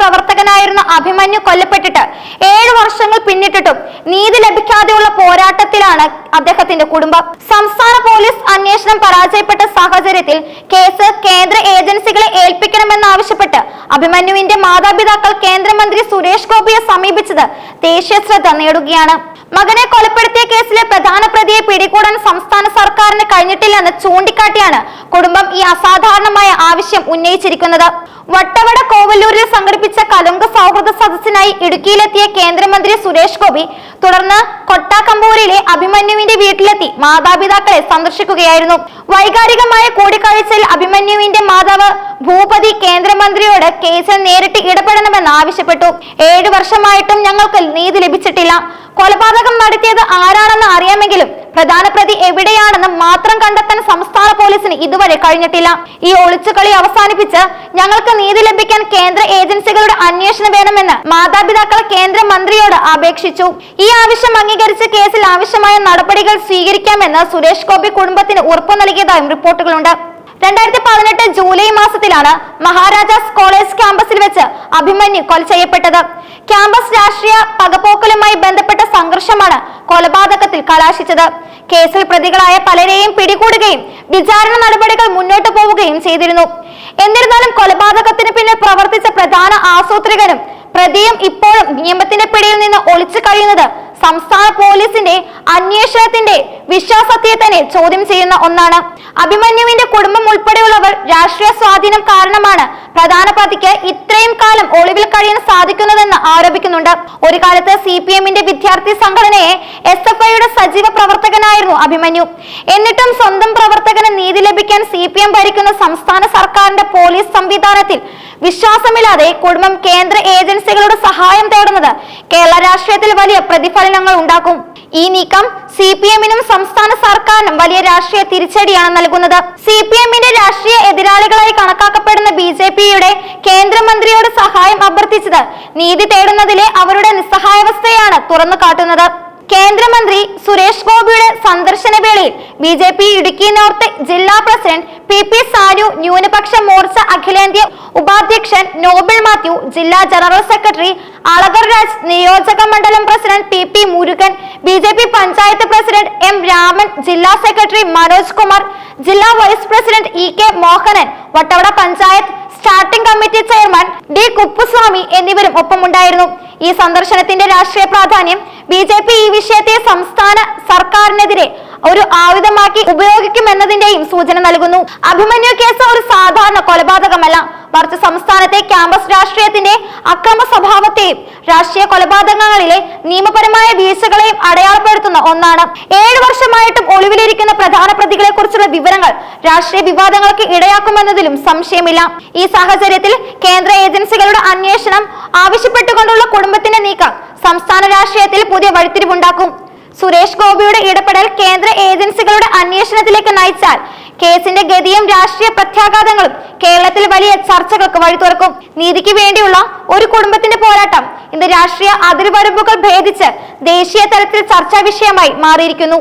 പ്രവർത്തകനായിരുന്ന അഭിമന്യു കൊല്ലപ്പെട്ടിട്ട് ഏഴ് വർഷങ്ങൾ പിന്നിട്ടിട്ടും നീതി ലഭിക്കാതെയുള്ള പോരാട്ടത്തിലാണ് അദ്ദേഹത്തിന്റെ കുടുംബം. സംസ്ഥാന പോലീസ് അന്വേഷണം പരാജയപ്പെട്ട സാഹചര്യത്തിൽ കേസ് കേന്ദ്ര ഏജൻസികളെ ഏൽപ്പിക്കണമെന്നാവശ്യപ്പെട്ട് അഭിമന്യുവിന്റെ മാതാപിതാക്കൾ കേന്ദ്രമന്ത്രി സുരേഷ് ഗോപിയെ സമീപിച്ചത് ദേശീയ ശ്രദ്ധ നേടുകയാണ്. മകനെ കൊലപ്പെടുത്തിയ കേസിലെ പ്രധാന പ്രതിയെ പിടികൂടാൻ സംസ്ഥാന സർക്കാരിന് കഴിഞ്ഞിട്ടില്ലെന്ന് ചൂണ്ടിക്കാട്ടിയാണ് കുടുംബം ഈ അസാധാരണമായ ആവശ്യം ഉന്നയിച്ചിരിക്കുന്നത്. വട്ടവട കോവല്ലൂരിൽ സംഘടിപ്പിച്ച കലുങ്ക് സൗഹൃദ സദസ്സിനായി ഇടുക്കിയിലെത്തിയ കേന്ദ്രമന്ത്രി സുരേഷ് ഗോപി തുടർന്ന് കൊട്ടാക്കമ്പൂരിലെ അഭിമന്യുവിന്റെ വീട്ടിലെത്തി മാതാപിതാക്കളെ സന്ദർശിക്കുകയായിരുന്നു. വൈകാരികമായ കൂടിക്കാഴ്ചയിൽ അഭിമന്യുവിന്റെ മാതാവ് ഭൂപതി കേന്ദ്രമന്ത്രിയോട് കേസിൽ നേരിട്ട് ഇടപെടണമെന്ന് ആവശ്യപ്പെട്ടു. ഏഴു വർഷമായിട്ടും ഞങ്ങൾക്ക് നീതി ലഭിച്ചിട്ടില്ല. കൊലപാതകം നടത്തിയത് ആരാണെന്ന് അറിയാമെങ്കിലും പ്രധാന പ്രതി എവിടെയാണെന്ന് മാത്രം കണ്ടെത്താൻ സംസ്ഥാന പോലീസിന് ഇതുവരെ കഴിഞ്ഞിട്ടില്ല. ഈ ഒളിച്ചുകളി അവസാനിപ്പിച്ച് ഞങ്ങൾക്ക് നീതി ലഭിക്കാൻ കേന്ദ്ര ഏജൻസികളുടെ അന്വേഷണം വേണമെന്ന് മാതാപിതാക്കൾ കേന്ദ്രമന്ത്രിയോട് അപേക്ഷിച്ചു. ഈ ആവശ്യം അംഗീകരിച്ച് കേസിൽ ആവശ്യമായ നടപടികൾ സ്വീകരിക്കാമെന്ന് സുരേഷ് ഗോപി കുടുംബത്തിന് ഉറപ്പു നൽകിയതായും റിപ്പോർട്ടുകളുണ്ട്. രണ്ടായിരത്തി പതിനെട്ട് ജൂലൈ മാസത്തിലാണ് മഹാരാജാസ് കോളേജ് ക്യാമ്പസിൽ വെച്ച് അഭിമന്യു കൊല ചെയ്യപ്പെട്ടത്. ക്യാമ്പസ് രാഷ്ട്രീയ പകപോക്കലുമായി ബന്ധപ്പെട്ട സംഘർഷമാണ് കൊലപാതകത്തിൽ കലാശിച്ചത്. കേസിൽ പ്രതികളായ പലരെയും പിടികൂടുകയും വിചാരണ നടപടികൾ മുന്നോട്ട് പോവുകയും ചെയ്തിരുന്നു. എന്നിരുന്നാലും കൊലപാതകത്തിന് പിന്നിൽ പ്രവർത്തിച്ച പ്രധാന ആസൂത്രികനും പ്രതിയും ഇപ്പോഴും നിയമത്തിന്റെ പിടിയിൽ നിന്ന് ഒളിച്ചു കഴിയുന്നത് സംസ്ഥാന പോലീസിന്റെ അന്വേഷണത്തിന്റെ വിശ്വാസത്തെ തന്നെ ചോദ്യം ചെയ്യുന്ന ഒന്നാണ്. അഭിമന്യുവിന്റെ കുടുംബം ഉൾപ്പെടെയുള്ളവർ രാഷ്ട്രീയ സ്വാധീനം കാരണമാണ് പ്രധാന പ്രതിക്ക് ഇത്രയും കാലം ഒളിവിൽ കഴിയാൻ സാധിക്കുന്നതെന്ന് ആരോപിക്കുന്നുണ്ട്. ഒരു കാലത്ത് സി പി എമ്മിന്റെ വിദ്യാർത്ഥി സംഘടനയെ എസ് എഫ് ഐയുടെ സജീവ പ്രവർത്തകനായിരുന്നു അഭിമന്യു. എന്നിട്ടും സ്വന്തം പ്രവർത്തകന് നീതി ലഭിക്കാൻ സി ഭരിക്കുന്ന സംസ്ഥാന സർക്കാരിന്റെ പോലീസ് സംവിധാനത്തിൽ വിശ്വാസമില്ലാതെ കുടുംബം കേന്ദ്ര ഏജൻസികളുടെ സഹായം തേടുന്നത് കേരള രാഷ്ട്രീയത്തിൽ വലിയ പ്രതിഫലനങ്ങൾ ഉണ്ടാക്കും. ഈ നീക്കം സി പി എമ്മിനും സംസ്ഥാന സർക്കാരിനും വലിയ രാഷ്ട്രീയ തിരിച്ചടിയാണ് നൽകുന്നത്. സി പി എമ്മിന്റെ രാഷ്ട്രീയ എതിരാളികളായി കണക്കാക്കപ്പെടുന്ന ബി ജെ പിയുടെ കേന്ദ്രമന്ത്രിയോട് സഹായം അഭ്യർത്ഥിച്ചത് നീതി തേടുന്നതിലെ അവരുടെ നിസ്സഹായാവസ്ഥയാണ് തുറന്നു കാട്ടുന്നത് കേന്ദ്രമന്ത്രി സുരേഷ് ഗോപിയുടെ സന്ദർശന വേളയിൽ B J P Idukki north ജില്ലാ പ്രസിഡന്റ് പി പി സാനു ന്യൂനപക്ഷ മോർച്ച അഖിലേന്ത്യാ ഉപാധ്യക്ഷൻ നോബിൾ മാത്യു ജില്ലാ ജനറൽ സെക്രട്ടറി അളകർ രാജ് നിയോജക മണ്ഡലം president P P Murugan B J P panchayat president M Raman ജില്ലാ സെക്രട്ടറി മനോജ് കുമാർ ജില്ലാ vice president E K Mohanan Vattavada panchayat starting committee chairman D Kuppuswamy എന്നിവരും ഒപ്പമുണ്ടായിരുന്നു. ഈ സന്ദർശനത്തിന്റെ രാഷ്ട്രീയ പ്രാധാന്യം ബി ജെ പി ഈ വിഷയത്തെ സംസ്ഥാന സർക്കാരിനെതിരെ ഒരു ആയുധമാക്കി ഉപയോഗിക്കുമെന്നതിന്റെയും സൂചന നൽകുന്നു. അഭിമന്യു കേസ് ഒരു സാധാരണ കൊലപാതകമല്ല. മറിച്ച് സംസ്ഥാനത്തെ ക്യാമ്പസ് രാഷ്ട്രീയത്തിന്റെ അക്രമ സ്വഭാവത്തെയും രാഷ്ട്രീയ കൊലപാതകങ്ങളിലെ നിയമപരമായ വീഴ്ചകളെയും അടയാളപ്പെടുത്തുന്ന ഒന്നാണ്. ഏഴു വർഷമായിട്ടും ഒളിവിലിരിക്കുന്ന പ്രധാന പ്രതികളെ കുറിച്ചുള്ള വിവരങ്ങൾ രാഷ്ട്രീയ വിവാദങ്ങൾക്ക് ഇടയാക്കുമെന്നതിലും സംശയമില്ല. ഈ സാഹചര്യത്തിൽ കേന്ദ്ര ഏജൻസികളുടെ അന്വേഷണം ആവശ്യപ്പെട്ടുകൊണ്ടുള്ള കുടുംബത്തിന്റെ നീക്കം സംസ്ഥാന രാഷ്ട്രീയത്തിൽ പുതിയ വഴിത്തിരിവുണ്ടാക്കും. സുരേഷ് ഗോപിയുടെ ഇടപെടൽ കേന്ദ്ര ഏജൻസികളുടെ അന്വേഷണത്തിലേക്ക് നയിച്ചാൽ കേസിന്റെ ഗതിയും രാഷ്ട്രീയ പ്രത്യാഘാതങ്ങളും കേരളത്തിൽ വലിയ ചർച്ചകൾക്ക് വഴി തുറക്കും. നീതിക്ക് വേണ്ടിയുള്ള ഒരു കുടുംബത്തിന്റെ പോരാട്ടം. ഇന്ന് രാഷ്ട്രീയ അതിർവരമ്പുകൾ ഭേദിച്ച് ദേശീയ തലത്തിൽ ചർച്ചാ വിഷയമായി മാറിയിരിക്കുന്നു.